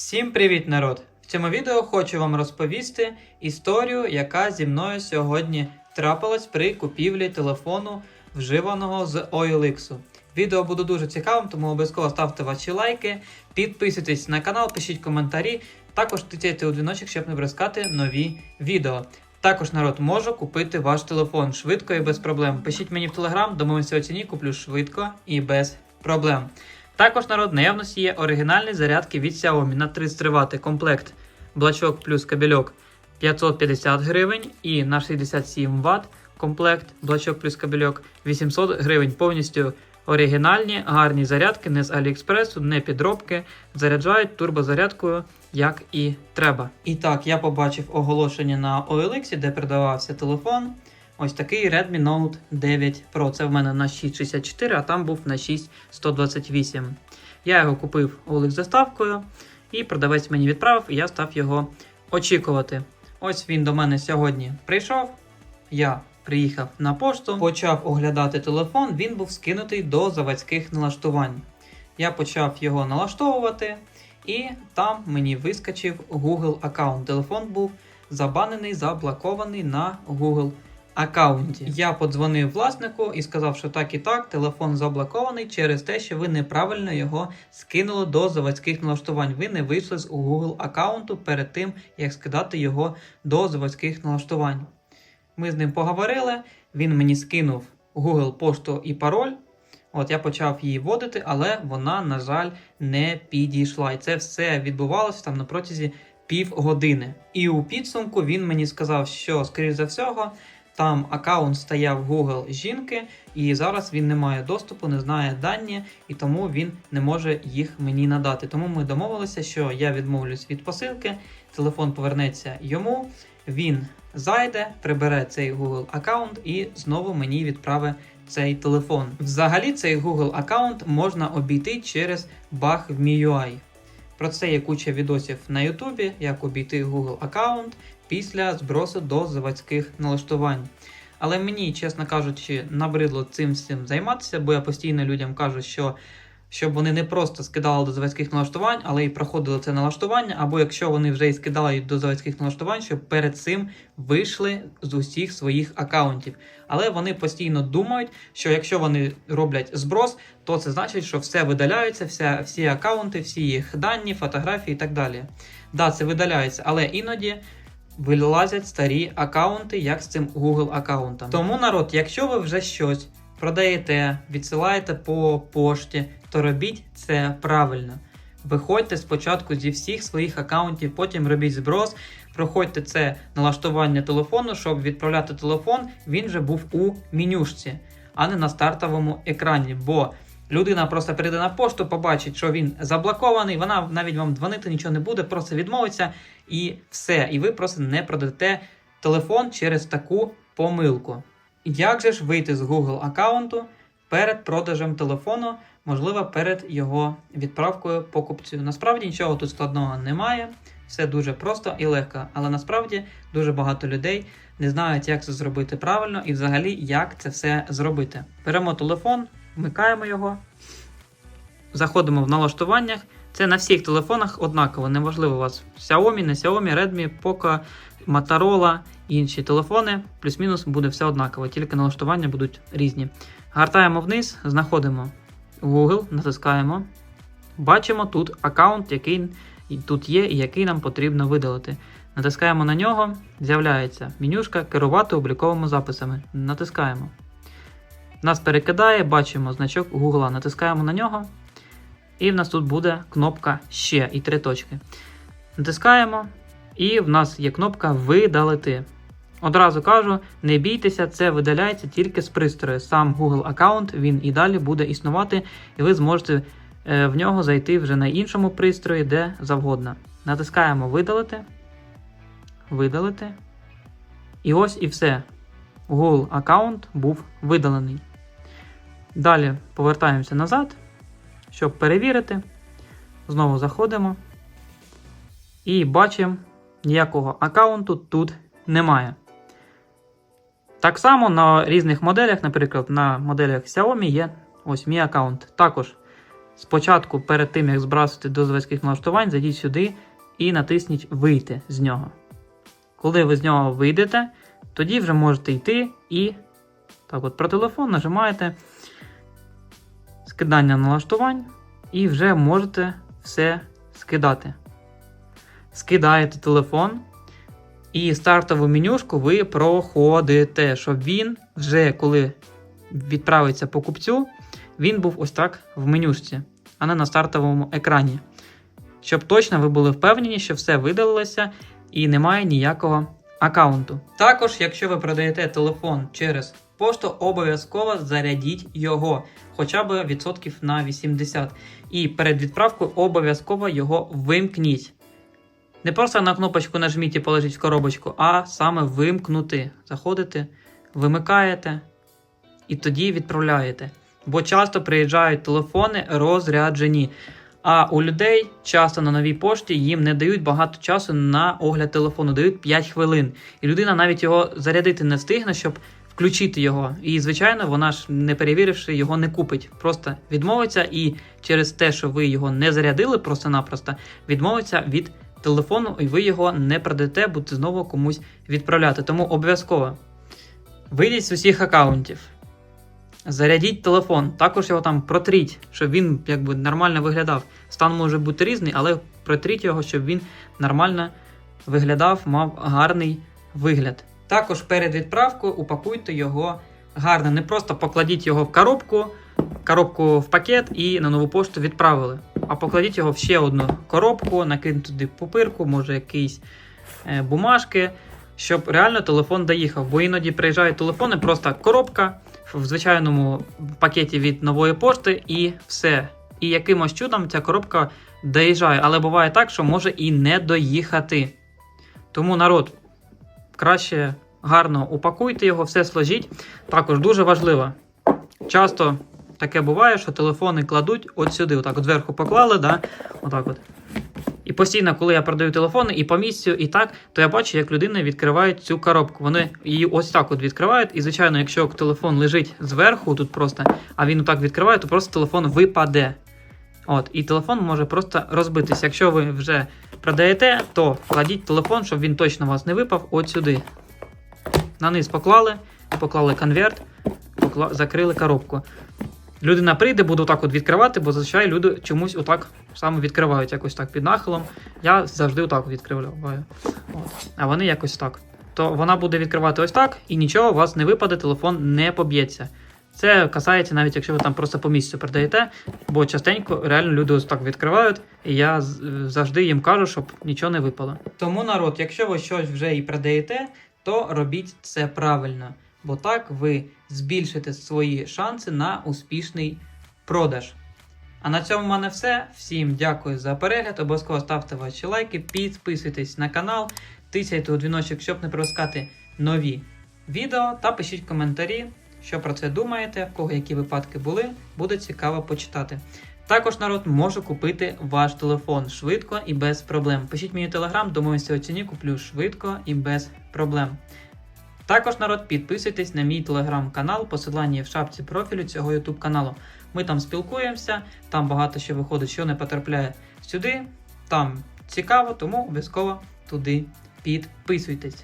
Всім привіт, народ! В цьому відео хочу вам розповісти історію, яка зі мною сьогодні трапилась при купівлі телефону вживаного з OLX. Відео буде дуже цікавим, тому обов'язково ставте ваші лайки, підписуйтесь на канал, пишіть коментарі, також тицяйте у дзвіночок, щоб не брескати нові відео. Також народ можу купити ваш телефон швидко і без проблем. Пишіть мені в телеграм, домовимося у ціні, куплю швидко і без проблем. Також народ наявності є оригінальні зарядки від Xiaomi на 33 Вт комплект блачок плюс кабельок 550 гривень і на 67 Вт комплект блачок плюс кабельок 800 гривень. Повністю оригінальні, гарні зарядки, не з Аліекспресу, не підробки. Заряджають турбозарядкою, як і треба. І так, я побачив оголошення на OLX, де продавався телефон. Ось такий Redmi Note 9 Pro. Це в мене на 664, а там був на 6128. Я його купив OLX з доставкою, і продавець мені відправив, і я став його очікувати. Ось він до мене сьогодні прийшов. Я приїхав на пошту, почав оглядати телефон, він був скинутий до заводських налаштувань. Я почав його налаштовувати, і там мені вискочив Google аккаунт. Телефон був забанений, заблокований на Google аккаунті. Я подзвонив власнику і сказав, що так і так, телефон заблокований через те, що ви неправильно його скинули до заводських налаштувань. Ви не вийшли з Google аккаунту перед тим, як скидати його до заводських налаштувань. Ми з ним поговорили, він мені скинув Google пошту і пароль. От я почав її вводити, але вона, на жаль, не підійшла. І це все відбувалося там на протязі півгодини. І у підсумку він мені сказав, що, скоріш за всього, там аккаунт стояв Google жінки, і зараз він не має доступу, не знає дані, і тому він не може їх мені надати. Тому ми домовилися, що я відмовлюсь від посилки, телефон повернеться йому, він зайде, прибере цей Google аккаунт і знову мені відправить цей телефон. Взагалі, цей Google аккаунт можна обійти через баг в MIUI. Про це є куча відосів на Ютубі, як обійти Google аккаунт після збросу до заводських налаштувань. Але мені, чесно кажучи, набридло цим всім займатися, бо я постійно людям кажу, що щоб вони не просто скидали до заводських налаштувань, але й проходили це налаштування, або якщо вони вже і скидали до заводських налаштувань, щоб перед цим вийшли з усіх своїх аккаунтів. Але вони постійно думають, що якщо вони роблять зброс, то це значить, що все видаляється, вся, всі аккаунти, всі їх дані, фотографії і так далі. Да, це видаляється, але іноді вилазять старі аккаунти, як з цим Google аккаунтом. Тому народ, якщо ви вже щось продаєте, відсилаєте по пошті, то робіть це правильно. Виходьте спочатку зі всіх своїх аккаунтів, потім робіть зброс, проходьте це налаштування телефону, щоб відправляти телефон, він вже був у менюшці, а не на стартовому екрані. Бо людина просто прийде на пошту, побачить, що він заблокований, вона навіть вам дзвонити нічого не буде, просто відмовиться і все. І ви просто не продадете телефон через таку помилку. Як же ж вийти з Google аккаунту перед продажем телефону, можливо, перед його відправкою покупцю? Насправді нічого тут складного немає, все дуже просто і легко, але насправді дуже багато людей не знають, як це зробити правильно і взагалі як це все зробити. Беремо телефон, вмикаємо його, заходимо в налаштуваннях. Це на всіх телефонах однаково, неважливо у вас Xiaomi, не Xiaomi, Redmi, Poco, Motorola, інші телефони, плюс-мінус буде все однаково, тільки налаштування будуть різні. Гартаємо вниз, знаходимо Google, натискаємо. Бачимо тут аккаунт, який тут є і який нам потрібно видалити. Натискаємо на нього, з'являється менюшка керувати обліковими записами. Натискаємо. Нас перекидає, бачимо значок Google. Натискаємо на нього. І в нас тут буде кнопка Ще і три точки. Натискаємо, і в нас є кнопка Видалити. Одразу кажу, не бійтеся, це видаляється тільки з пристрою. Сам Google аккаунт він і далі буде існувати, і ви зможете е, в нього зайти вже на іншому пристрої, де завгодно. Натискаємо Видалити. Видалити. І ось і все. Google аккаунт був видалений. Далі повертаємося назад, щоб перевірити. Знову заходимо. І бачимо, ніякого аккаунту тут немає. Так само на різних моделях, наприклад, на моделях Xiaomi є ось мій аккаунт. Також спочатку, перед тим як збрасувати до заводських налаштувань, зайдіть сюди і натисніть Вийти з нього. Коли ви з нього вийдете, тоді вже можете йти і так от про телефон нажимаєте скидання налаштувань і вже можете все скидати. Скидаєте телефон, і стартову менюшку ви проходите, щоб він вже коли відправиться покупцю, він був ось так в менюшці, а не на стартовому екрані. Щоб точно ви були впевнені, що все видалилося і немає ніякого аккаунту. Також, якщо ви продаєте телефон через пошту, обов'язково зарядіть його хоча б відсотків на 80. І перед відправкою обов'язково його вимкніть. Не просто на кнопочку нажміть і положіть в коробочку, а саме вимкнути. Заходите, вимикаєте і тоді відправляєте. Бо часто приїжджають телефони розряджені. А у людей часто на новій пошті їм не дають багато часу на огляд телефону, дають 5 хвилин. І людина навіть його зарядити не встигне, щоб включити його. І, звичайно, вона ж не перевіривши, його не купить. Просто відмовиться і через те, що ви його не зарядили просто-напросто, відмовиться від телефону, і ви його не продасте, будете знову комусь відправляти. Тому обов'язково вийдіть з усіх аккаунтів. Зарядіть телефон, також його там протріть, щоб він якби нормально виглядав. Стан може бути різний, але протріть його, щоб він нормально виглядав, мав гарний вигляд. Також перед відправкою упакуйте його гарно. Не просто покладіть його в коробку, коробку в пакет і на нову пошту відправили. А покладіть його в ще одну коробку, накиньте туди пупирку, може якісь е, бумажки, щоб реально телефон доїхав. Бо іноді приїжджають телефони, просто коробка в звичайному пакеті від нової пошти і все. І якимось чудом ця коробка доїжджає. Але буває так, що може і не доїхати. Тому народ, краще гарно упакуйте його, все сложіть. Також дуже важливо. Часто таке буває, що телефони кладуть от сюди, отак от зверху поклали, да? отак от. І постійно, коли я продаю телефони і по місцю, і так, то я бачу, як людини відкривають цю коробку. Вони її ось так от відкривають. І, звичайно, якщо телефон лежить зверху, тут просто, а він отак відкриває, то просто телефон випаде. От, і телефон може просто розбитися. Якщо ви вже продаєте, то кладіть телефон, щоб він точно у вас не випав, от сюди. На низ поклали, поклали конверт, покла... закрили коробку. Людина прийде, буде отак от відкривати, бо зазвичай люди чомусь отак саме відкривають, якось так під нахилом. Я завжди отак відкриваю. От. А вони якось так. То вона буде відкривати ось так, і нічого, у вас не випаде, телефон не поб'ється. Це касається навіть якщо ви там просто по місцю продаєте, бо частенько реально люди ось так відкривають, і я завжди їм кажу, щоб нічого не випало. Тому народ, якщо ви щось вже і продаєте, то робіть це правильно, бо так ви збільшите свої шанси на успішний продаж. А на цьому в мене все. Всім дякую за перегляд. Обов'язково ставте ваші лайки, підписуйтесь на канал, тисяйте у дзвіночок, щоб не пропускати нові відео та пишіть коментарі, що про це думаєте, в кого які випадки були, буде цікаво почитати. Також народ може купити ваш телефон швидко і без проблем. Пишіть мені телеграм, домовимося у ціні, куплю швидко і без проблем. Також народ підписуйтесь на мій телеграм-канал, посилання є в шапці профілю цього YouTube каналу. Ми там спілкуємося, там багато що виходить, що не потрапляє сюди. Там цікаво, тому обов'язково туди підписуйтесь.